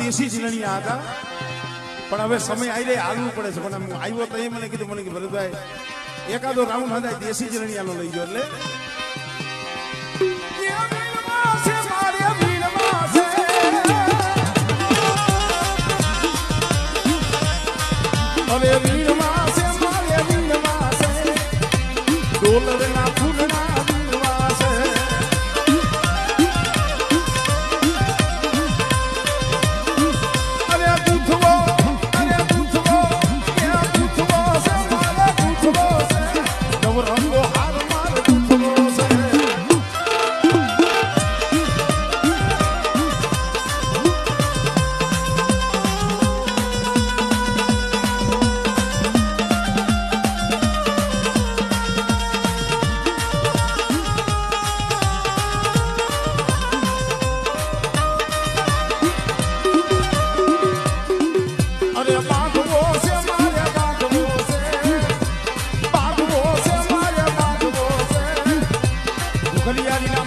દેશી જ લણિયા હતા. પણ હવે સમય આવી રહી આવવું પડે છે. પણ આવ્યો તો એ મને કીધું, મને કે ભરતભાઈ, એકાદો રાઉન્ડ હતા દેશી જ લણિયાનો લઈ ગયો, એટલે. Dollar in our આવી યારી